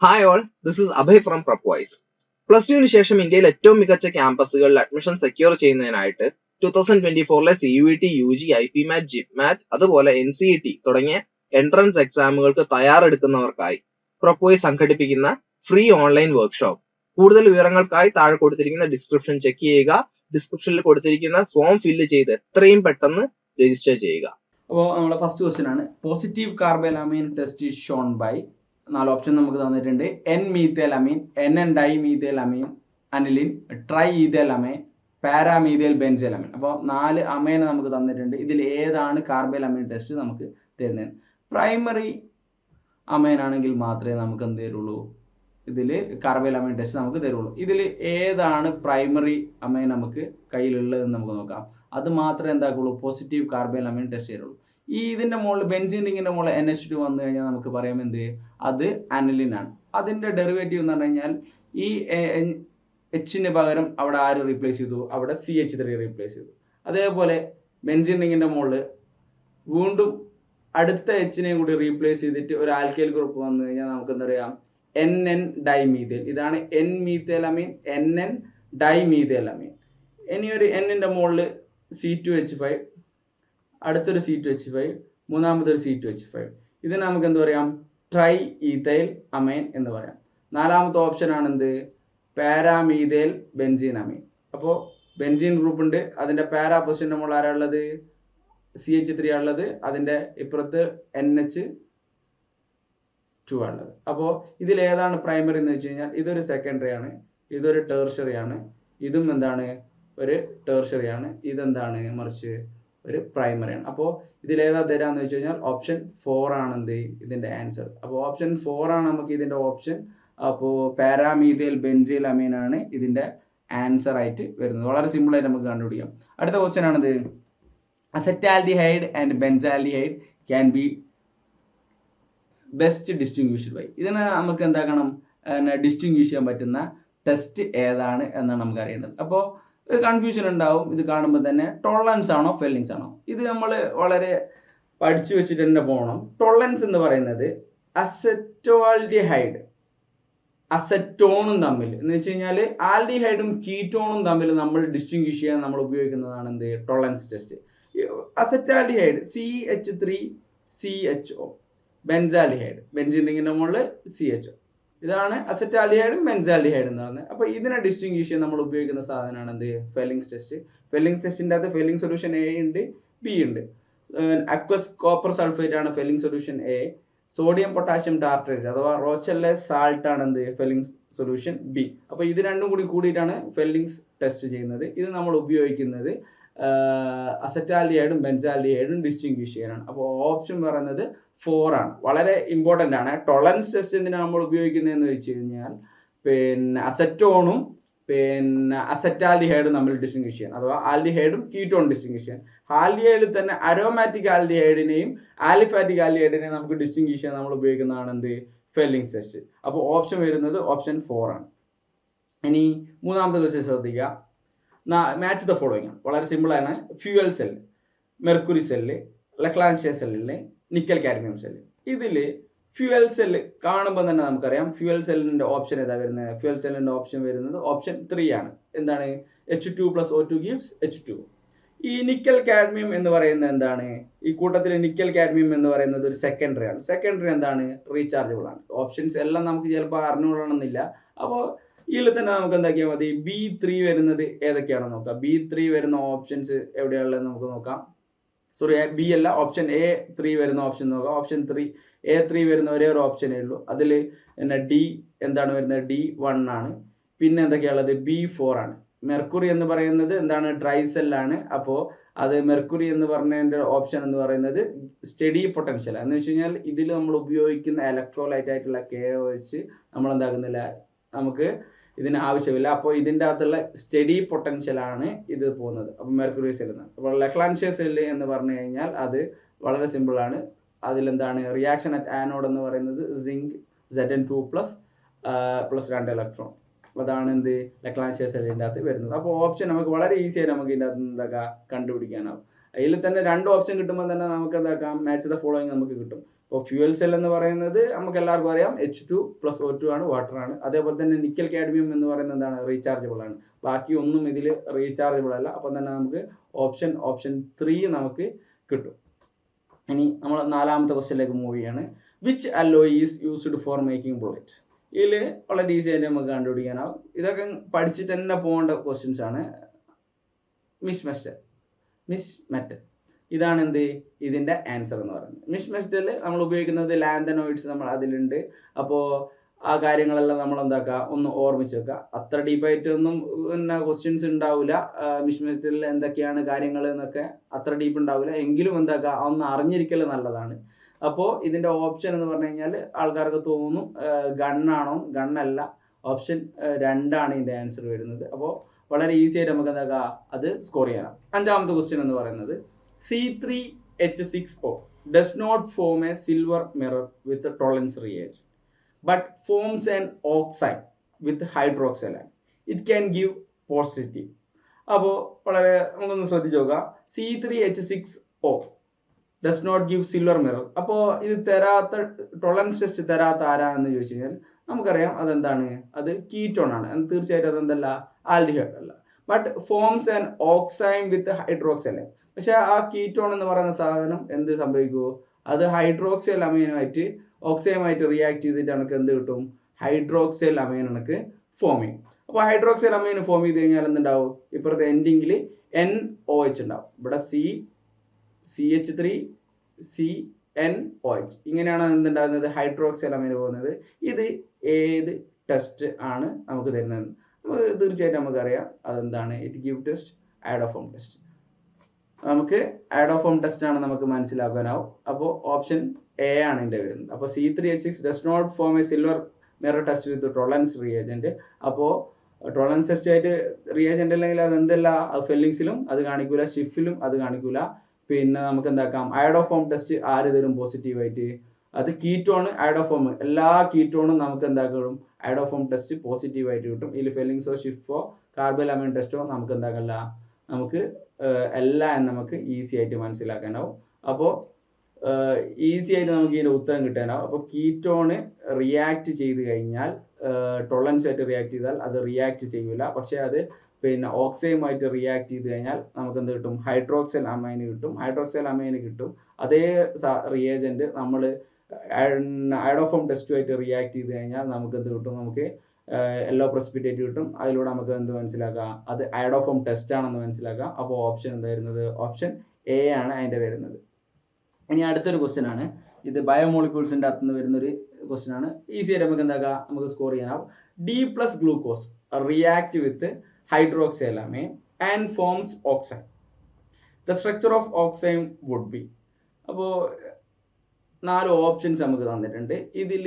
Hi all this is Abhay from Propwise plus ടുവിന് ശേഷം ഇന്ത്യയിൽ ഏറ്റവും മികച്ച ക്യാമ്പസുകളിൽ അഡ്മിഷൻ സെക്യൂർ ചെയ്യുന്നതിനായിട്ട് two thousand twenty ഫോറിലെ C U T U G IPMAT JIPMAT അതുപോലെ എൻ സി ഇ ടി തുടങ്ങിയ എൻട്രൻസ് എക്സാമുകൾക്ക് തയ്യാറെടുക്കുന്നവർക്കായി പ്രൊപ്പോയ്സ് സംഘടിപ്പിക്കുന്ന ഫ്രീ ഓൺലൈൻ വർക്ക്ഷോപ്പ് കൂടുതൽ വിവരങ്ങൾക്കായി താഴെ കൊടുത്തിരിക്കുന്ന ഡിസ്ക്രിപ്ഷൻ ചെക്ക് ചെയ്യുക. ഡിസ്ക്രിപ്ഷനിൽ കൊടുത്തിരിക്കുന്ന ഫോം ഫില്ല് ചെയ്ത് എത്രയും പെട്ടെന്ന് രജിസ്റ്റർ ചെയ്യുക. അപ്പോൾ നമ്മളെ ഫസ്റ്റ് ക്വസ്റ്റ്യൻ ആണ്. Positive carbylamine test is shown by നാല് ഓപ്ഷൻ നമുക്ക് തന്നിട്ടുണ്ട്. N methyl amine N N dimethyl amine aniline triethyl amine paramethyl benzyl amine അപ്പോൾ നാല് അമേനെ നമുക്ക് തന്നിട്ടുണ്ട്. ഇതിൽ ഏതാണ് കാർബേൽ അമീൻ ടെസ്റ്റ് നമുക്ക് തരുന്നത്? പ്രൈമറി അമൈൻ ആണെങ്കിൽ മാത്രമേ നമുക്ക് എന്ത് തരുള്ളൂ? ഇതിൽ കാർബേൽ അമീൻ ടെസ്റ്റ് നമുക്ക് തരുള്ളൂ. ഇതിൽ ഏതാണ് പ്രൈമറി അമൈൻ നമുക്ക് കയ്യിലുള്ളതെന്ന് നമുക്ക് നോക്കാം. അത് മാത്രമേ എന്താക്കുള്ളൂ? പോസിറ്റീവ് കാർബേൽ അമീൻ ടെസ്റ്റ് തരുള്ളൂ. ഈ ഇതിന്റെ മുകളിൽ ബെൻസിൻ മുകളിൽ എൻ എച്ച് ടു വന്നു കഴിഞ്ഞാൽ നമുക്ക് പറയാം എന്ത്? അത് അനലിൻ ആണ്. അതിന്റെ ഡെറിവേറ്റീവ് എന്ന് പറഞ്ഞു കഴിഞ്ഞാൽ ഈ എച്ചിന് പകരം അവിടെ ആര് റീപ്ലേസ് ചെയ്തു? അവിടെ സി എച്ച് ത്രീ റീപ്ലേസ് ചെയ്തു. അതേപോലെ ബെൻസിൻ മുകളിൽ വീണ്ടും അടുത്ത എച്ചിനെയും കൂടി റീപ്ലേസ് ചെയ്തിട്ട് ഒരു ആൽക്കൈൽ ഗ്രൂപ്പ് വന്നു കഴിഞ്ഞാൽ നമുക്ക് എന്താ പറയാം? എൻ എൻ ഡൈമീതേൽ ഇതാണ് N methyl amine N N dimethylamine ഇനി ഒരു എന്നിന്റെ മുകളിൽ സി ടു എച്ച് ഫൈവ് അടുത്തൊരു സി ടു എച്ച് ഫൈവ് മൂന്നാമതൊരു സി ടു എച്ച് ഫൈവ് ഇതിന് നമുക്ക് എന്ത് പറയാം? ട്രൈ ഈതൈൽ അമൈൻ എന്ന് പറയാം. നാലാമത്തെ ഓപ്ഷൻ ആണ് എന്ത് പാരാമീതേൽ ബെൻസീൻ അമീൻ അപ്പോൾ ബെൻസീൻ ഗ്രൂപ്പ് ഉണ്ട് അതിന്റെ പാരാ പൊസിഷന്റെ മുകളിൽ ആരാളുള്ളത് സി എച്ച് ത്രീ ആണുള്ളത്. അതിന്റെ ഇപ്പുറത്ത് എൻ എച്ച് ടു ആണുള്ളത്. അപ്പോൾ ഇതിൽ ഏതാണ് പ്രൈമറി എന്ന് വെച്ച് കഴിഞ്ഞാൽ ഇതൊരു സെക്കൻഡറി ആണ്. ഇതൊരു ടേർഷറി ആണ്. ഇതും എന്താണ്? ഒരു ടേർഷറി ആണ്. ഇതെന്താണ്? മറിച്ച് ഒരു പ്രൈമറി ആണ്. അപ്പോൾ ഇതിൽ ഏതാ തരാന്ന് വെച്ച് കഴിഞ്ഞാൽ ഓപ്ഷൻ ഫോർ ആണ് എന്ത് ഇതിന്റെ ആൻസർ അപ്പോൾ ഓപ്ഷൻ ഫോർ ആണ് നമുക്ക് ഇതിന്റെ ഓപ്ഷൻ അപ്പോൾ പാരാമീഥിയൽ ബെൻസിൽ അമീൻ ആണ് ഇതിന്റെ ആൻസർ ആയിട്ട് വരുന്നത്. വളരെ സിമ്പിളായിട്ട് നമുക്ക് കണ്ടുപിടിക്കാം. അടുത്ത ക്വസ്റ്റ്യൻ ആണിത് acetaldehyde and benzaldehyde can be best distinguished by ഇതിനെ നമുക്ക് എന്താക്കണം? ഡിസ്റ്റിങ്വിഷ് ചെയ്യാൻ പറ്റുന്ന ടെസ്റ്റ് ഏതാണ് എന്നാണ് നമുക്ക് അറിയേണ്ടത്. അപ്പോൾ ഒരു കൺഫ്യൂഷൻ ഉണ്ടാവും ഇത് കാണുമ്പോൾ തന്നെ. ടോളറൻസ് ആണോ ഫെല്ലിങ്സ് ആണോ? ഇത് നമ്മൾ വളരെ പഠിച്ചു വെച്ചിട്ട് തന്നെ പോകണം ടോളറൻസ് എന്ന് പറയുന്നത് അസറ്റോൾഡിഹൈഡ് അസറ്റോണും തമ്മിൽ എന്ന് വെച്ച് കഴിഞ്ഞാൽ ആൽഡിഹൈഡും കീറ്റോണും തമ്മിൽ നമ്മൾ ഡിസ്റ്റിങ്വിഷ് ചെയ്യാൻ നമ്മൾ ഉപയോഗിക്കുന്നതാണ് എന്ത്? Tollens test acetaldehyde C H three C H O benzaldehyde ബെൻസിന്റെ മുകളിൽ സി എച്ച് ഒ ഇതാണ് അസറ്റാലിഹൈഡും മെൻസാലിഹൈഡും എന്ന് പറയുന്നത്. അപ്പോൾ ഇതിനെ ഡിസ്റ്റിങ്ഷ് ചെയ്യാൻ നമ്മൾ ഉപയോഗിക്കുന്ന സാധനമാണ് എന്ത് ഫെല്ലിങ്സ് ടെസ്റ്റ് ഫെല്ലിങ്സ് ടെസ്റ്റിന്റെ അകത്ത് ഫെല്ലിംഗ് സൊല്യൂഷൻ എ ഉണ്ട് ബി ഉണ്ട്. അക്വസ് കോപ്പർ സൾഫേറ്റ് ആണ് Fehling solution A sodium potassium tartrate അഥവാ റോച്ചല്ലെ സാൾട്ട് ആണ് എന്ത് ഫെല്ലിങ്സ് സൊല്യൂഷൻ ബി അപ്പോൾ ഇത് രണ്ടും കൂടി കൂടിയിട്ടാണ് ഫെല്ലിങ്സ് ടെസ്റ്റ് ചെയ്യുന്നത്. ഇത് നമ്മൾ ഉപയോഗിക്കുന്നത് അസറ്റാലിഹൈഡും ബെൻസാലിഹൈഡും ഡിസ്റ്റിങ്വിഷ് ചെയ്യാനാണ്. അപ്പോൾ ഓപ്ഷൻ പറയുന്നത് ഫോർ ആണ്. വളരെ ഇമ്പോർട്ടന്റ് ആണ്. ടൊളൻസ് ടെസ്റ്റ് എന്തിനാണ് നമ്മൾ ഉപയോഗിക്കുന്നതെന്ന് വെച്ച് കഴിഞ്ഞാൽ പിന്നെ അസറ്റോണും പിന്നെ അസറ്റാൽഡിഹൈഡും നമ്മൾ ഡിസ്റ്റിങ്വിഷ് ചെയ്യാൻ. അഥവാ ആൽഡിഹൈഡും കീറ്റോൺ ഡിസ്റ്റിങ്വിഷ് ചെയ്യാൻ. ആൽഡിഹൈഡിൽ തന്നെ അരോമാറ്റിക് ആൽഡിഹൈഡിനെയും ആലിഫാറ്റിക് ആൽഡിഹൈഡിനെയും നമുക്ക് ഡിസ്റ്റിങ്വിഷ് ചെയ്യാൻ നമ്മൾ ഉപയോഗിക്കുന്നതാണ് എന്ത്? ഫെല്ലിംഗ് ടെസ്റ്റ് അപ്പോൾ ഓപ്ഷൻ വരുന്നത് ഓപ്ഷൻ ഫോർ ആണ്. ഇനി മൂന്നാമത്തെ ക്വസ്റ്റ്യൻ ശ്രദ്ധിക്കുക. മാച്ച് ദ ഫോളോയിങ് ആണ്. വളരെ സിമ്പിൾ ആണ്. Fuel cell mercury cell Leclanche സെല്ലിലെ നിക്കൽ കാഡ്മിയം സെല്ല് ഇതിൽ ഫ്യൂവൽ സെല്ല് കാണുമ്പോൾ തന്നെ നമുക്കറിയാം. ഫ്യൂവൽ സെല്ലിന്റെ ഓപ്ഷൻ ഏതാ വരുന്നത് ഫ്യൂവൽ സെല്ലിന്റെ ഓപ്ഷൻ വരുന്നത് ഓപ്ഷൻ ത്രീ ആണ്. എന്താണ്? H two plus O two gives H two ഈ നിക്കൽ കാഡ്മിയം എന്ന് പറയുന്നത് എന്താണ്? ഈ കൂട്ടത്തിൽ നിക്കൽ കാഡ്മിയം എന്ന് പറയുന്നത് ഒരു സെക്കൻഡറി ആണ്. സെക്കൻഡറി എന്താണ്? റീചാർജബിൾ ആണ്. ഓപ്ഷൻസ് എല്ലാം നമുക്ക് ചിലപ്പോൾ അറിഞ്ഞുകൊള്ളണമെന്നില്ല അപ്പോൾ ഇതിൽ തന്നെ നമുക്ക് എന്താക്കിയാൽ മതി? ബി ത്രീ വരുന്നത് ഏതൊക്കെയാണെന്ന് നോക്കാം? ബി ത്രീ വരുന്ന ഓപ്ഷൻസ് എവിടെയാണുള്ളത് നമുക്ക് നോക്കാം. സോറി ബി അല്ല ഓപ്ഷൻ എ ത്രീ വരുന്ന ഓപ്ഷൻ നോക്കാം. ഓപ്ഷൻ ത്രീ എ ത്രീ വരുന്ന ഒരേ ഒരു ഓപ്ഷനേ ഉള്ളൂ. അതിൽ പിന്നെ ഡി എന്താണ് വരുന്നത്? ഡി വൺ ആണ്. പിന്നെ എന്തൊക്കെയാണുള്ളത്? ബി ഫോർ ആണ്. മെർക്കുറി എന്ന് പറയുന്നത് എന്താണ്? ഡ്രൈ സെല്ലാണ് അപ്പോൾ അത് മെർക്കുറി എന്ന് പറഞ്ഞതിന്റെ ഓപ്ഷൻ എന്ന് പറയുന്നത് സ്റ്റഡി പൊട്ടൻഷ്യൽ എന്ന് വെച്ച് കഴിഞ്ഞാൽ ഇതിൽ നമ്മൾ ഉപയോഗിക്കുന്ന ഇലക്ട്രോലൈറ്റ് ആയിട്ടുള്ള കെ വെച്ച് നമ്മൾ എന്താക്കുന്നില്ല നമുക്ക് ഇതിന് ആവശ്യമില്ല. അപ്പോൾ ഇതിന്റെ അകത്തുള്ള സ്റ്റഡി പൊട്ടൻഷ്യലാണ് ഇത് പോകുന്നത്. അപ്പോൾ മെർക്കുറി സെൽ എന്ന്. അപ്പോൾ ലെക്ലാൻഷ്യ സെല്ല് എന്ന് പറഞ്ഞു കഴിഞ്ഞാൽ അത് വളരെ സിമ്പിളാണ് അതിലെന്താണ്? റിയാക്ഷൻ അറ്റ് ആനോഡ് എന്ന് പറയുന്നത് zinc Z N two plus plus രണ്ട് ഇലക്ട്രോൺ. അതാണ് എന്ത്? ലെക്ലാൻഷ്യ സെല്ലിന്റെ അകത്ത് വരുന്നത്. അപ്പോൾ ഓപ്ഷൻ നമുക്ക് വളരെ ഈസിയായി നമുക്ക് ഇതിന്റെ അകത്ത് എന്താക്കാം? കണ്ടുപിടിക്കാനാവും. അതിൽ തന്നെ രണ്ട് ഓപ്ഷൻ കിട്ടുമ്പോൾ തന്നെ നമുക്ക് എന്താക്കാം? മാച്ച് ദ ഫോളോയിങ് നമുക്ക് കിട്ടും. അപ്പോൾ ഫ്യൂവൽ സെൽ എന്ന് പറയുന്നത് നമുക്ക് എല്ലാവർക്കും അറിയാം. H two plus O two ആണ് വാട്ടർ ആണ്. അതേപോലെ തന്നെ നിക്കൽ കാഡ്മിയം എന്ന് പറയുന്നത് എന്താണ്? റീചാർജബിൾ ആണ്. ബാക്കി ഒന്നും ഇതിൽ റീചാർജബിൾ അല്ല. അപ്പം തന്നെ നമുക്ക് ഓപ്ഷൻ ഓപ്ഷൻ ത്രീ നമുക്ക് കിട്ടും. ഇനി നമ്മൾ നാലാമത്തെ ക്വസ്റ്റ്യനിലേക്ക് മൂവ് ചെയ്യാണ്. Which alloy is used for making bullet ഇതിൽ വളരെ ഈസി ആയിട്ട് നമുക്ക് കണ്ടുപിടിക്കാനാവും. ഇതൊക്കെ പഠിച്ചിട്ട് തന്നെ പോകേണ്ട ക്വസ്റ്റ്യൻസ് ആണ്. മിസ് മെസ്റ്റർ മിസ് മെറ്റൽ ഇതാണ് എന്ത് ഇതിന്റെ ആൻസർ എന്ന് പറയുന്നത്. മിഷ് മെസ്റ്റൽ നമ്മൾ ഉപയോഗിക്കുന്നത് ലാൻഡനോയിഡ്സ് നമ്മൾ അതിലുണ്ട്. അപ്പോൾ ആ കാര്യങ്ങളെല്ലാം നമ്മൾ എന്താക്കുക? ഒന്ന് ഓർമ്മിച്ച് വെക്കുക. അത്ര ഡീപ്പായിട്ടൊന്നും പിന്നെ ക്വസ്റ്റ്യൻസ് ഉണ്ടാവില്ല മിഷ് മെസ്റ്റലിൽ എന്തൊക്കെയാണ് കാര്യങ്ങൾ എന്നൊക്കെ അത്ര ഡീപ്പ് ഉണ്ടാവില്ല എങ്കിലും എന്താക്കുക? ഒന്ന് അറിഞ്ഞിരിക്കൽ നല്ലതാണ്. അപ്പോൾ ഇതിന്റെ ഓപ്ഷൻ എന്ന് പറഞ്ഞു കഴിഞ്ഞാൽ ആൾക്കാർക്ക് തോന്നും ഗണ്ണാണോ ഗണ്ണല്ല ഓപ്ഷൻ രണ്ടാണ് ഇതിന്റെ ആൻസർ വരുന്നത്. അപ്പോൾ വളരെ ഈസി ആയിട്ട് നമുക്ക് എന്താക്കുക? അത് സ്കോർ ചെയ്യാം. അഞ്ചാമത്തെ ക്വസ്റ്റ്യൻ എന്ന് പറയുന്നത് C three H six O does not form a silver mirror with Tollens reagent but forms an oxide with hydroxide it can give positive അപ്പോൾ വളരെ നമുക്കൊന്ന് ശ്രദ്ധിച്ച് നോക്കാം C three H six O does not give silver mirror അപ്പോൾ ഇത് തരാത്ത Tollens test തരാത്ത ആരാന്ന് ചോദിച്ചു കഴിഞ്ഞാൽ നമുക്കറിയാം അതെന്താണ്? അത് കീറ്റോൺ ആണ്. തീർച്ചയായിട്ടും അതെന്തല്ല? ആൽഡിഹൈഡ് അല്ല. But forms and oxime with hydroxyl പക്ഷെ ആ കീറ്റോൺ എന്ന് പറയുന്ന സാധനം എന്ത് സംഭവിക്കുമോ അത് ഹൈഡ്രോക്സൈൽ അമീനുമായിട്ട് ഓക്സൈനുമായിട്ട് റിയാക്ട് ചെയ്തിട്ട് നമുക്ക് എന്ത് കിട്ടും? ഹൈഡ്രോക്സൈൽ അമീൻ നമുക്ക് ഫോം ചെയ്യും. അപ്പോൾ ഹൈഡ്രോക്സൈൽ അമീൻ ഫോം ചെയ്ത് കഴിഞ്ഞാൽ എന്തുണ്ടാവും? ഇപ്പുറത്തെ എൻഡിങ്ങിൽ എൻ ഒ എച്ച് ഉണ്ടാവും. ഇവിടെ C C H three C N O H ഇങ്ങനെയാണ് എന്തുണ്ടാകുന്നത്? ഹൈഡ്രോക്സൈൽ അമീൻ പോകുന്നത്. ഇത് ഏത് ടെസ്റ്റ് ആണ് നമുക്ക് തരുന്നത്? തീർച്ചയായിട്ടും നമുക്കറിയാം അതെന്താണ്. It give test iodoform test നമുക്ക് ആഡോഫോം ടെസ്റ്റ് ആണ് നമുക്ക് മനസ്സിലാക്കാനാവും. അപ്പോൾ ഓപ്ഷൻ എ ആണ് ഇതിന്റെ വരുന്നത്. അപ്പോൾ C three H six does not form a silver mirror test with Tollens reagent അപ്പോൾ ടോളൻസ് ടെസ്റ്റ് ആയിട്ട് റിയേജന്റ് അല്ലെങ്കിൽ അത് എന്തല്ല? ഫെല്ലിങ്സിലും അത് കാണിക്കൂല. ഷിഫിലും അത് കാണിക്കൂല. പിന്നെ നമുക്ക് എന്താക്കാം? അയഡോഫോം ടെസ്റ്റ് ആര് തരും? പോസിറ്റീവായിട്ട് അത് കീറ്റോൺ അയഡോഫോം എല്ലാ കീറ്റോണും നമുക്ക് എന്താക്കും? അയഡോഫോം ടെസ്റ്റ് പോസിറ്റീവ് ആയിട്ട് കിട്ടും. ഇതിൽ ഫെല്ലിങ്സോ ഷിഫോ കാർബോലാമിൻ ടെസ്റ്റോ നമുക്ക് എന്താക്കല്ല നമുക്ക് എല്ലാം നമുക്ക് ഈസി ആയിട്ട് മനസ്സിലാക്കാനാവും. അപ്പോൾ ഈസി ആയിട്ട് നമുക്ക് ഇതിന്റെ ഉത്തരം കിട്ടാനാവും. അപ്പോൾ കീറ്റോണ് റിയാക്ട് ചെയ്ത് കഴിഞ്ഞാൽ ടൊളൻസ് ആയിട്ട് റിയാക്ട് ചെയ്താൽ അത് റിയാക്ട് ചെയ്യൂല. പക്ഷേ അത് പിന്നെ ഓക്സൈമായിട്ട് റിയാക്ട് ചെയ്ത് കഴിഞ്ഞാൽ നമുക്ക് എന്ത് കിട്ടും? ഹൈഡ്രോക്സൽ അമൈന് കിട്ടും. ഹൈഡ്രോക്സൽ അമൈന് കിട്ടും. അതേ റിയേജന്റ് നമ്മൾ അയഡോഫോം ടെസ്റ്റുമായിട്ട് റിയാക്ട് ചെയ്ത് കഴിഞ്ഞാൽ നമുക്ക് എന്ത് കിട്ടും? നമുക്ക് യെല്ലോ പ്രസിപ്പിറ്റേറ്റ് കിട്ടും. അതിലൂടെ നമുക്ക് എന്ത് മനസ്സിലാക്കാം? അത് അയഡോഫോം ടെസ്റ്റ് ആണെന്ന് മനസ്സിലാക്കാം. അപ്പോൾ ഓപ്ഷൻ എന്തായിരുന്നത് ഓപ്ഷൻ എ ആണ് അതിന്റെ വരുന്നത്. ഇനി അടുത്തൊരു ക്വസ്റ്റ്യൻ ആണ്. ഇത് ബയോമോളിക്യൂൾസിന്റെ അകത്തുനിന്ന് വരുന്നൊരു ക്വസ്റ്റ്യൻ ആണ്. ഈസി ആയിട്ട് നമുക്ക് എന്താക്കാം? നമുക്ക് score ചെയ്യാനാവും D plus glucose react with hydroxylamine and forms oxime the structure of oxime would be അപ്പോൾ നാല് ഓപ്ഷൻസ് നമുക്ക് തന്നിട്ടുണ്ട്. ഇതിൽ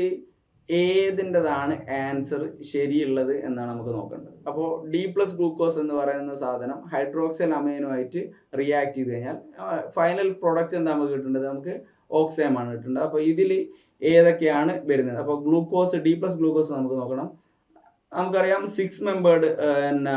ഏതിന്റെതാണ് ആൻസർ ശരിയുള്ളത് എന്നാണ് നമുക്ക് നോക്കേണ്ടത്. അപ്പോൾ ഡി പ്ലസ് ഗ്ലൂക്കോസ് എന്ന് പറയുന്ന സാധനം ഹൈഡ്രോക്സൽ അമൈനുമായിട്ട് റിയാക്ട് ചെയ്ത് കഴിഞ്ഞാൽ ഫൈനൽ പ്രോഡക്റ്റ് എന്താ നമുക്ക് കിട്ടേണ്ടത്? നമുക്ക് ഓക്സൈമാണ് കിട്ടേണ്ടത്. അപ്പോൾ ഇതിൽ ഏതൊക്കെയാണ് വരുന്നത്? അപ്പോൾ ഗ്ലൂക്കോസ് ഡി പ്ലസ് ഗ്ലൂക്കോസ് നമുക്ക് നോക്കണം. നമുക്കറിയാം സിക്സ് മെമ്പേർഡ് പിന്നെ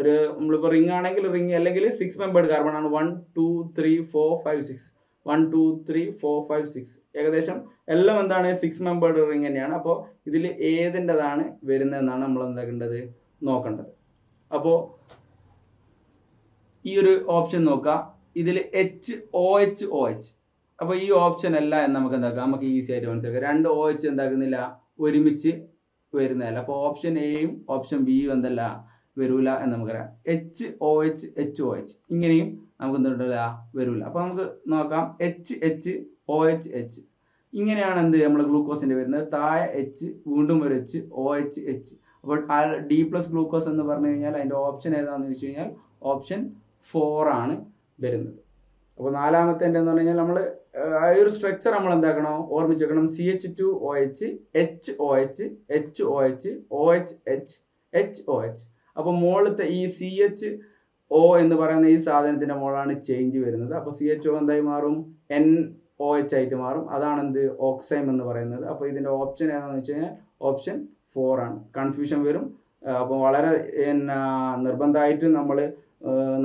ഒരു നമ്മളിപ്പോൾ റിംഗ് ആണെങ്കിൽ റിംഗ് അല്ലെങ്കിൽ സിക്സ് മെമ്പേർഡ് കാർബൺ ആണ്. One two three four five six one two three four five six ഏകദേശം എല്ലാം എന്താണ്? സിക്സ് മെമ്പേർഡ് റിംഗ് തന്നെയാണ്. അപ്പോൾ ഇതിൽ ഏതിന്റെതാണ് വരുന്നതെന്നാണ് നമ്മൾ എന്താക്കേണ്ടത്? നോക്കേണ്ടത്. അപ്പോൾ ഈ ഒരു ഓപ്ഷൻ നോക്കുക ഇതിൽ H O H O H അപ്പോൾ ഈ ഓപ്ഷൻ അല്ല എന്ന് നമുക്ക് എന്താക്കാം? നമുക്ക് ഈസി ആയിട്ട് മനസ്സിലാക്കാം. രണ്ട് ഒ എച്ച് എന്താക്കുന്നില്ല ഒരുമിച്ച് വരുന്നതല്ല. അപ്പോൾ ഓപ്ഷൻ എയും ഓപ്ഷൻ ബിയും എന്തല്ല? വരൂല എന്ന് നമുക്കറിയാം. H O H H O H ഇങ്ങനെയും നമുക്ക് എന്തുണ്ടല്ല വരൂല. അപ്പോൾ നമുക്ക് നോക്കാം. H H O H H ഇങ്ങനെയാണ് എന്ത് നമ്മൾ ഗ്ലൂക്കോസിന്റെ വരുന്നത്? താഴെ എച്ച് വീണ്ടും ഒരു എച്ച് ഒ എച്ച് എച്ച് അപ്പോൾ ഡി പ്ലസ് ഗ്ലൂക്കോസ് എന്ന് പറഞ്ഞു കഴിഞ്ഞാൽ അതിന്റെ ഓപ്ഷൻ ഏതാണെന്ന് വെച്ച് കഴിഞ്ഞാൽ ഓപ്ഷൻ ഫോർ ആണ് വരുന്നത്. അപ്പോൾ നാലാമത്തെ എന്ന് കഴിഞ്ഞാൽ നമ്മൾ ആ ഒരു സ്ട്രക്ചർ നമ്മൾ എന്താക്കണം? ഓർമ്മിച്ച് വെക്കണം. C H two O H H O H H O H O H H H O H അപ്പോൾ മുകളിലത്തെ ഈ സി എച്ച് ഒ എന്ന് പറയുന്ന ഈ സാധനത്തിന്റെ മുകളാണ് ചേഞ്ച് വരുന്നത്. അപ്പോൾ സി എച്ച് ഒ എന്തായി മാറും? എൻ ഒ എച്ച് ആയിട്ട് മാറും. അതാണ് എന്ത്? ഓക്സൈം എന്ന് പറയുന്നത്. അപ്പോൾ ഇതിന്റെ ഓപ്ഷൻ ഏതാണെന്ന് വെച്ച് കഴിഞ്ഞാൽ ഓപ്ഷൻ ഫോർ ആണ്. കൺഫ്യൂഷൻ വരും. അപ്പോൾ വളരെ പിന്നെ നിർബന്ധമായിട്ട് നമ്മൾ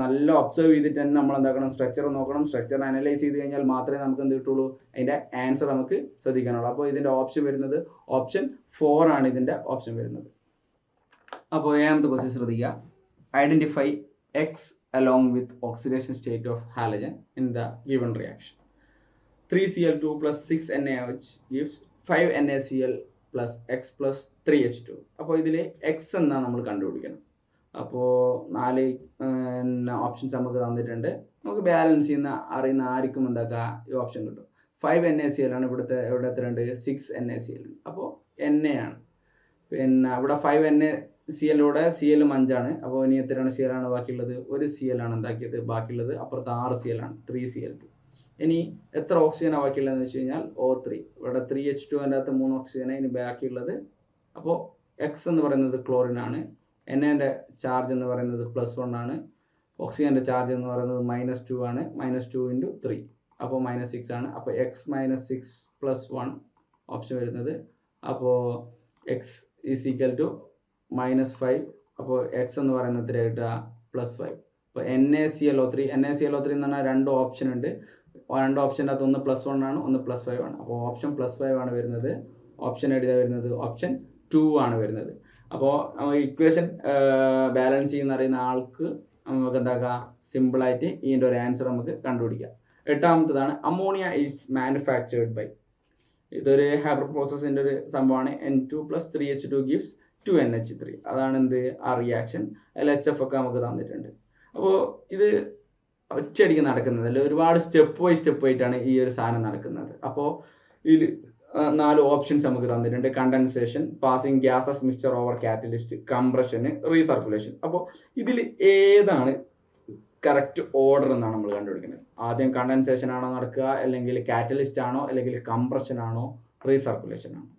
നല്ല ഒബ്സർവ് ചെയ്തിട്ട് തന്നെ നമ്മൾ എന്താക്കണം? സ്ട്രക്ചർ നോക്കണം. സ്ട്രക്ചർ അനലൈസ് ചെയ്ത് കഴിഞ്ഞാൽ മാത്രമേ നമുക്ക് എന്ത് കിട്ടുള്ളൂ? അതിന്റെ ആൻസർ നമുക്ക് ശ്രദ്ധിക്കാനുള്ളൂ. അപ്പോൾ ഇതിന്റെ ഓപ്ഷൻ വരുന്നത് ഓപ്ഷൻ ഫോർ ആണ് ഇതിന്റെ ഓപ്ഷൻ വരുന്നത്. അപ്പോൾ ഏഴാമത്തെ ക്വസ്റ്റ്യൻ ശ്രദ്ധിക്കുക. Identify X along with oxidation state of halogen in the given reaction three C L two plus six N A H gift five N A C L plus X plus three H two അപ്പോൾ ഇതിൽ X എന്നാണ് നമ്മൾ കണ്ടുപിടിക്കണം? അപ്പോൾ നാല് options നമുക്ക് തന്നിട്ടുണ്ട്. നമുക്ക് ബാലൻസ് ചെയ്യുന്ന അറിയുന്ന ആർക്കും എന്താക്കുക ഈ ഓപ്ഷൻ കിട്ടും. Five N A C L ആണ് ഇവിടുത്തെ ഇവിടെ എത്രയുണ്ട്? Six N A C L അപ്പോൾ എൻ എ ആണ്. പിന്നെ ഇവിടെ ഫൈവ് എൻ എ സി എല്ലോടെ സി എല്ലും അഞ്ചാണ് അപ്പോൾ ഇനി എത്രയാണ് സി എല്ലാണ് ബാക്കിയുള്ളത്? ഒരു സി എല്ലാണ് ആണ് എന്താക്കിയത്? ബാക്കിയുള്ളത് അപ്പുറത്ത് ആറ് സി എല്ലാണ് ത്രീ സി എൽ ടു ഇനി എത്ര ഓക്സിജനാണ് ബാക്കിയുള്ളതെന്ന് വെച്ച് കഴിഞ്ഞാൽ ഓ ത്രീ ഇവിടെ ത്രീ എച്ച് ടു അതിന്റെ അകത്ത് മൂന്ന് ഓക്സിജനാണ് ഇനി ബാക്കിയുള്ളത്. അപ്പോൾ എക്സ് എന്ന് പറയുന്നത് ക്ലോറിൻ ആണ്. എന്റെ ചാർജ് എന്ന് പറയുന്നത് പ്ലസ് വൺ ആണ്. ഓക്സിജന്റെ ചാർജ് എന്ന് പറയുന്നത് മൈനസ് ടു ആണ്. മൈനസ് ടു ഇന്റു ത്രീ അപ്പോൾ മൈനസ് സിക്സ് ആണ്. അപ്പോൾ X minus six plus one option വരുന്നത്. അപ്പോൾ X is equal to minus five അപ്പോൾ എക്സ് എന്ന് പറയുന്നത് എത്ര കിട്ടുക പ്ലസ് ഫൈവ് അപ്പോൾ N A C L O three N A C L O three എന്ന് പറഞ്ഞാൽ രണ്ട് ഓപ്ഷൻ ഉണ്ട്. രണ്ട് ഓപ്ഷന്റെ അകത്ത് ഒന്ന് പ്ലസ് വൺ ആണ് ഒന്ന് പ്ലസ് ഫൈവ് ആണ്. അപ്പോൾ ഓപ്ഷൻ പ്ലസ് ഫൈവ് ആണ് വരുന്നത്. ഓപ്ഷൻ എഴുതാൻ വരുന്നത്? ഓപ്ഷൻ ടു ആണ് വരുന്നത്. അപ്പോൾ ഇക്വേഷൻ ബാലൻസ് ചെയ്യുന്ന അറിയുന്ന ആൾക്ക് നമുക്ക് എന്താക്കാം? സിമ്പിളായിട്ട് ഇതിന്റെ ഒരു ആൻസർ നമുക്ക് കണ്ടുപിടിക്കാം. എട്ടാമത്തതാണ് അമോണിയ ഈസ് മാനുഫാക്ചേർഡ് ബൈ ഇതൊരു ഹാബർ പ്രോസസ്സിന്റെ ഒരു സംഭവമാണ്. N two plus three H two gives two N H three. അതാണ് എന്ത്? ആ റിയാക്ഷൻ അതിൽ എച്ച് എഫ് ഒക്കെ നമുക്ക് തന്നിട്ടുണ്ട്. അപ്പോൾ ഇത് ഒറ്റയടിക്ക് നടക്കുന്നത് അല്ലെ? ഒരുപാട് സ്റ്റെപ്പ് ബൈ സ്റ്റെപ്പ് ആയിട്ടാണ് ഈ ഒരു സാധനം നടക്കുന്നത്. അപ്പോൾ ഇതിൽ നാല് ഓപ്ഷൻസ് നമുക്ക് തന്നിട്ടുണ്ട്. Condensation passing gases mixture over catalyst കംപ്രഷന് recirculation അപ്പോൾ ഇതിൽ ഏതാണ് കറക്റ്റ് ഓർഡർ എന്നാണ് നമ്മൾ കണ്ടുപിടിക്കുന്നത്? ആദ്യം കണ്ടൻസേഷൻ ആണോ നടക്കുക? അല്ലെങ്കിൽ കാറ്റലിസ്റ്റ് ആണോ? അല്ലെങ്കിൽ കംപ്രഷൻ ആണോ? റീസർക്കുലേഷൻ ആണോ?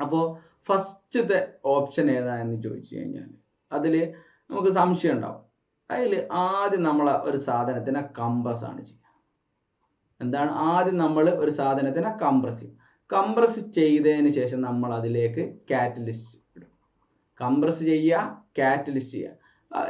അപ്പോൾ ഫസ്റ്റത്തെ ഓപ്ഷൻ ഏതാ എന്ന് ചോദിച്ചു കഴിഞ്ഞാൽ അതിൽ നമുക്ക് സംശയം ഉണ്ടാവും. അതിൽ ആദ്യം നമ്മൾ ഒരു സാധനത്തിനെ കംപ്രസ് ആണ് ചെയ്യുക. എന്താണ്? ആദ്യം നമ്മൾ ഒരു സാധനത്തിനെ കംപ്രസ് ചെയ്യും കംപ്രസ് ചെയ്തതിന് ശേഷം നമ്മൾ അതിലേക്ക് കാറ്റലിസ്റ്റ് ഇടും. കംപ്രസ് ചെയ്യുക കാറ്റലിസ്റ്റ് ചെയ്യുക.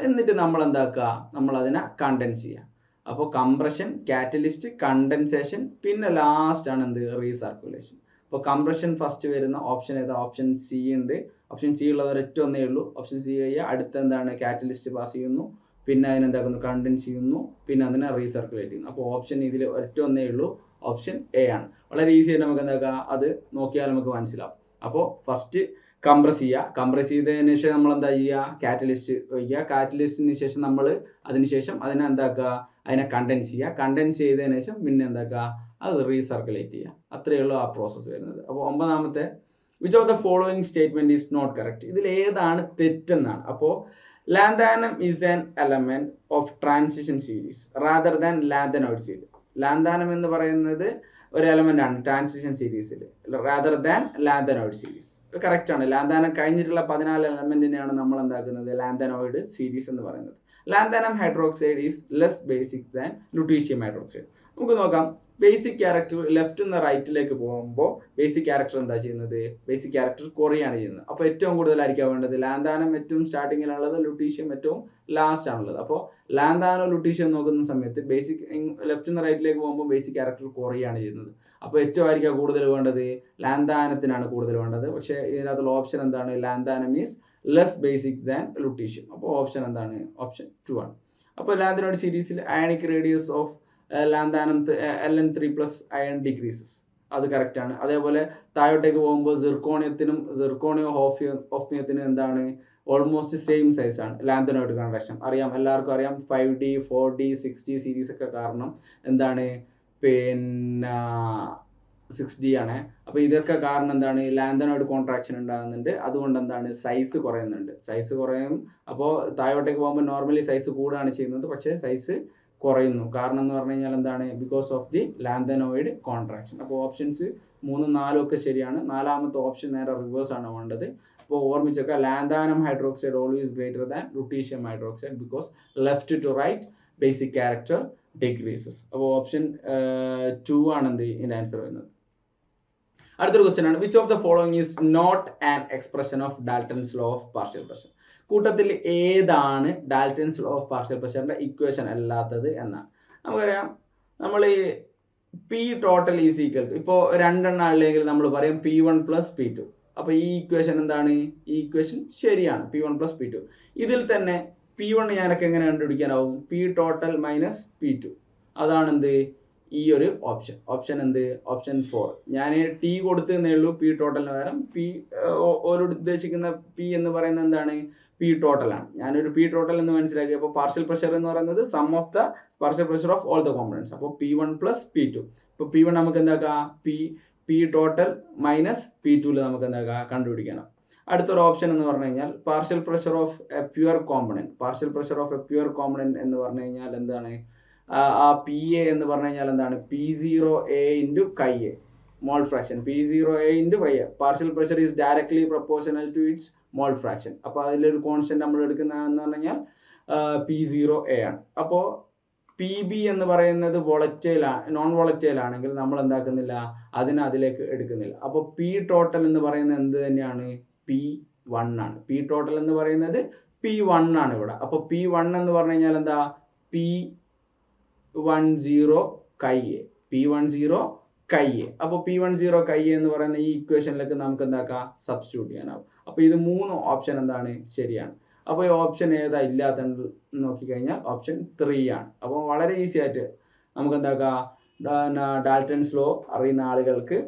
എന്നിട്ട് നമ്മൾ എന്താക്കുക? നമ്മൾ അതിനെ കണ്ടൻസ് ചെയ്യുക. അപ്പോൾ കംപ്രഷൻ കാറ്റലിസ്റ്റ് കണ്ടൻസേഷൻ പിന്നെ ലാസ്റ്റ് ആണ് എന്ത്? റീസർക്കുലേഷൻ അപ്പോൾ കംപ്രഷൻ ഫസ്റ്റ് വരുന്ന ഓപ്ഷൻ ഏതാ? ഓപ്ഷൻ സി ഉണ്ട്. ഓപ്ഷൻ സി ഉള്ളത് ഒരൊറ്റ ഒന്നേ ഉള്ളൂ. ഓപ്ഷൻ സി കഴിയുക അടുത്ത എന്താണ്? കാറ്റലിസ്റ്റ് പാസ് ചെയ്യുന്നു. പിന്നെ അതിനെന്താക്കുന്നു കണ്ടൻസ് ചെയ്യുന്നു. പിന്നെ അതിനെ റീസർക്കുലേറ്റ് ചെയ്യുന്നു. അപ്പോൾ ഓപ്ഷൻ ഇതിൽ ഒരൊറ്റ ഒന്നേ ഉള്ളൂ. ഓപ്ഷൻ എ ആണ്. വളരെ ഈസി ആയിട്ട് നമുക്ക് എന്താക്കാം? അത് നോക്കിയാൽ നമുക്ക് മനസ്സിലാവും. അപ്പോൾ ഫസ്റ്റ് കംപ്രസ് ചെയ്യുക. കംപ്രസ് ചെയ്തതിന് ശേഷം നമ്മൾ എന്താ ചെയ്യുക? കാറ്റലിസ്റ്റ് ഒഴിക്കുക. കാറ്റലിസ്റ്റിന് ശേഷം നമ്മൾ അതിനുശേഷം അതിനെ എന്താക്കുക? അതിനെ കണ്ടൻസ് ചെയ്യുക. കണ്ടൻസ് ചെയ്തതിന് ശേഷം പിന്നെ എന്താക്കുക? അത് റീസർക്കുലേറ്റ് ചെയ്യുക അത്രയേ ഉള്ളൂ ആ പ്രോസസ്സ് വരുന്നത്. അപ്പോൾ ഒമ്പതാമത്തെ which of the following statement is not correct ഇതിൽ ഏതാണ് തെറ്റെന്നാണ്. അപ്പോൾ lanthanum is an element of transition series rather than lanthanoid series lanthanum എന്ന് പറയുന്നത് ഒരു എലമെന്റ് ആണ് ട്രാൻസിഷൻ സീരീസിൽ rather than lanthanoid series correct ആണ്. ലാന്താനം കഴിഞ്ഞിട്ടുള്ള പതിനാല് എലമെന്റിനെയാണ് നമ്മൾ എന്താക്കുന്നത്? ലാന്തനോയിഡ് സീരീസ് എന്ന് പറയുന്നത്. Lanthanum hydroxide is less basic than lutetium hydroxide നമുക്ക് നോക്കാം. ബേസിക് ക്യാരക്ടർ ലെഫ്റ്റ് നിന്ന് റൈറ്റിലേക്ക് പോകുമ്പോൾ ബേസിക് ക്യാരക്ടർ എന്താ ചെയ്യുന്നത്? ബേസിക് ക്യാരക്ടർ കുറയാണ് ചെയ്യുന്നത്. അപ്പോൾ ഏറ്റവും കൂടുതലായിരിക്കും വേണ്ടത് ലാന്താനം ഏറ്റവും സ്റ്റാർട്ടിങ്ങിലുള്ളത് ലുട്ടീഷ്യം ഏറ്റവും ലാസ്റ്റ് ആണുള്ളത്. അപ്പോൾ ലാന്താനോ ലുട്ടീഷ്യം നോക്കുന്ന സമയത്ത് ബേസിക് ലെഫ്റ്റ് നിന്ന് റൈറ്റിലേക്ക് പോകുമ്പോൾ ബേസിക് ക്യാരക്ടർ കുറയാണ് ചെയ്യുന്നത്. അപ്പോൾ ഏറ്റവും ആയിരിക്കും കൂടുതൽ വേണ്ടത്? ലാന്താനത്തിനാണ് കൂടുതൽ വേണ്ടത്. പക്ഷേ ഇതിനകത്തുള്ള ഓപ്ഷൻ എന്താണ്? Lanthanum is less basic than lutetium അപ്പോൾ ഓപ്ഷൻ എന്താണ്? ഓപ്ഷൻ ടു ആണ്. അപ്പോൾ ലാന്തനോട് സീരീസിൽ ionic radius of lanthanum L N three plus ion decreases അത് കറക്റ്റാണ് അതേപോലെ താഴോട്ടേക്ക് പോകുമ്പോൾ സിർക്കോണിയത്തിനും സിർക്കോണിയോ ഹോഫിയോ ഹോഫിയത്തിനും എന്താണ്? ഓൾമോസ്റ്റ് സെയിം സൈസാണ് ആണ്. ലാന്തനോയിഡ് കണ്ടക്ഷൻ അറിയാം. എല്ലാവർക്കും അറിയാം. Five D four D six D series ഒക്കെ കാരണം എന്താണ്? പിന്നെ സിക്സ് ഡി ആണ്. അപ്പോൾ ഇതൊക്കെ കാരണം എന്താണ്? ലാന്തനോയിഡ് കോൺട്രാക്ഷൻ ഉണ്ടാകുന്നുണ്ട്. അതുകൊണ്ട് എന്താണ്? സൈസ് കുറയുന്നുണ്ട്. സൈസ് കുറയും. അപ്പോൾ താഴോട്ടേക്ക് പോകുമ്പോൾ നോർമലി സൈസ് കൂടുകയാണ് ചെയ്യുന്നത്. പക്ഷേ സൈസ് കുറയുന്നു. കാരണം എന്ന് പറഞ്ഞു കഴിഞ്ഞാൽ എന്താണ്? Because of the lanthanoid contraction അപ്പോൾ ഓപ്ഷൻസ് മൂന്നും നാലും ഒക്കെ ശരിയാണ്. നാലാമത്തെ ഓപ്ഷൻ നേരെ റിവേഴ്സ് ആണ് വേണ്ടത്. അപ്പോൾ ഓർമ്മിച്ചൊക്കെ lanthanum hydroxide always greater than lutetium hydroxide because left to right basic character decreases അപ്പോൾ ഓപ്ഷൻ ടു ആണ് എന്ത്? ഇതിന്റെ ആൻസർ വരുന്നത്. അടുത്തൊരു ക്വസ്റ്റ്യൻ ആണ്. Which of the follow is not an expression of Dalton's law of partial pressure കൂട്ടത്തിൽ ഏതാണ് Dalton's law of partial പ്രഷറിന്റെ ഇക്വേഷൻ അല്ലാത്തത് എന്നാണ്. നമുക്കറിയാം നമ്മൾ ഈ പി ടോട്ടൽ ഈസ് ഈക്വൽ ഇപ്പോൾ രണ്ടെണ്ണം അല്ലെങ്കിൽ നമ്മൾ പറയും P one plus P two അപ്പോൾ ഈ ഇക്വേഷൻ എന്താണ്? ഈ ഇക്വേഷൻ ശരിയാണ് P one plus P two ഇതിൽ തന്നെ പി വൺ ഞാനൊക്കെ എങ്ങനെ കണ്ടുപിടിക്കാനാവും? P total minus P two അതാണ് എന്ത്? ഈ ഒരു ഓപ്ഷൻ ഓപ്ഷൻ എന്ത്? ഓപ്ഷൻ ഫോർ ഞാൻ ടി കൊടുത്തതേ ഉള്ളൂ പി ടോട്ടലിന് പകരം പി ഓരോ ഉദ്ദേശിക്കുന്ന പി എന്ന് പറയുന്നത് എന്താണ്? പി ടോട്ടൽ ആണ്. ഞാനൊരു പി ടോട്ടൽ എന്ന് മനസ്സിലാക്കി. അപ്പോൾ പാർഷ്യൽ പ്രഷർ എന്ന് പറയുന്നത് sum of the partial pressure of all the components അപ്പോൾ P one plus P two ഇപ്പോൾ പി വൺ നമുക്ക് എന്താക്കാം? P P total minus P ടുവിൽ നമുക്ക് എന്താക്കാം? കണ്ടുപിടിക്കണം. അടുത്തൊരു ഓപ്ഷൻ എന്ന് പറഞ്ഞു കഴിഞ്ഞാൽ partial pressure of a pure component partial pressure of a pure component എന്ന് പറഞ്ഞു കഴിഞ്ഞാൽ എന്താണ്? ആ പി എ എന്ന് പറഞ്ഞു കഴിഞ്ഞാൽ എന്താണ്? P zero A into chi A mole fraction P zero A into chi A partial pressure is directly proportional to its mole fraction അപ്പോൾ അതിലൊരു കോൺസ്റ്റന്റ് നമ്മൾ എടുക്കുന്നതെന്ന് പറഞ്ഞു കഴിഞ്ഞാൽ പി സീറോ എ ആണ്. അപ്പോൾ പി ബി എന്ന് പറയുന്നത് വോളറ്റൈൽ നോൺ വോളറ്റൈൽ ആണെങ്കിൽ നമ്മൾ എന്താക്കുന്നില്ല? അതിനെ അതിലേക്ക് എടുക്കുന്നില്ല. അപ്പോൾ പി ടോട്ടൽ എന്ന് പറയുന്നത് എന്ത് തന്നെയാണ്? പി വൺ ആണ്. പി ടോട്ടൽ എന്ന് പറയുന്നത് പി വൺ ആണ് ഇവിടെ. അപ്പോൾ പി വൺ എന്ന് പറഞ്ഞു കഴിഞ്ഞാൽ എന്താ? P one zero chi A P one zero chi A അപ്പോൾ പി വൺ സീറോ കൈ എന്ന് പറയുന്ന ഈ ഇക്വേഷനിലേക്ക് നമുക്ക് എന്താക്കാം? സബ്സ്റ്റിറ്റ്യൂട്ട് ചെയ്യാനാവും. അപ്പോൾ ഇത് മൂന്ന് ഓപ്ഷൻ എന്താണ്? ശരിയാണ്. അപ്പോൾ ഈ ഓപ്ഷൻ ഏതാ? ഇല്ലാത്ത നോക്കിക്കഴിഞ്ഞാൽ ഓപ്ഷൻ ത്രീ ആണ്. അപ്പോൾ വളരെ ഈസി ആയിട്ട് നമുക്ക് എന്താക്കാം? ഡാൽട്ടൻസ് ലോ അറിയുന്ന ആളുകൾക്ക്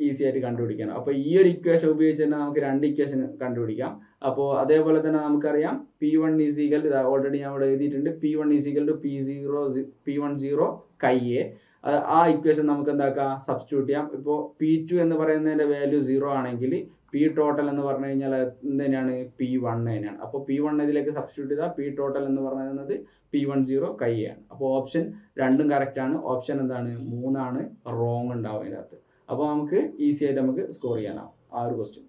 ഈസി ആയിട്ട് കണ്ടുപിടിക്കണം. അപ്പോൾ ഈ ഒരു ഇക്വേഷൻ ഉപയോഗിച്ച് തന്നെ നമുക്ക് രണ്ട് ഇക്വേഷൻ കണ്ടുപിടിക്കാം. അപ്പോൾ അതേപോലെ തന്നെ നമുക്കറിയാം പി വൺ ഈസിക്കൽ ഓൾറെഡി ഞാൻ ഇവിടെ എഴുതിയിട്ടുണ്ട്. P one is equal to P zero P one zero chi A ആ ഇക്വേഷൻ നമുക്ക് എന്താക്കാം? സബ്സ്റ്റിറ്റ്യൂട്ട് ചെയ്യാം. ഇപ്പോൾ പി ടു എന്ന് പറയുന്നതിന്റെ വാല്യൂ സീറോ ആണെങ്കിൽ പി ടോട്ടൽ എന്ന് പറഞ്ഞു കഴിഞ്ഞാൽ എന്തിനാണ്? പി വൺ തന്നെയാണ്. അപ്പോൾ പി വൺ ഇതിലേക്ക് സബ്സ്റ്റിറ്റ്യൂട്ട് ചെയ്താൽ പി ടോട്ടൽ എന്ന് പറയുന്നത് പി വൺ സീറോ കൈയാണ് അപ്പോൾ ഓപ്ഷൻ രണ്ടും കറക്റ്റാണ് ഓപ്ഷൻ എന്താണ്? മൂന്നാണ്. റോങ് ഉണ്ടാവും അതിനകത്ത്. അപ്പോൾ നമുക്ക് ഈസി ആയിട്ട് നമുക്ക് സ്കോർ ചെയ്യാനാവും. ആ ഒരു ക്വസ്റ്റ്യൻ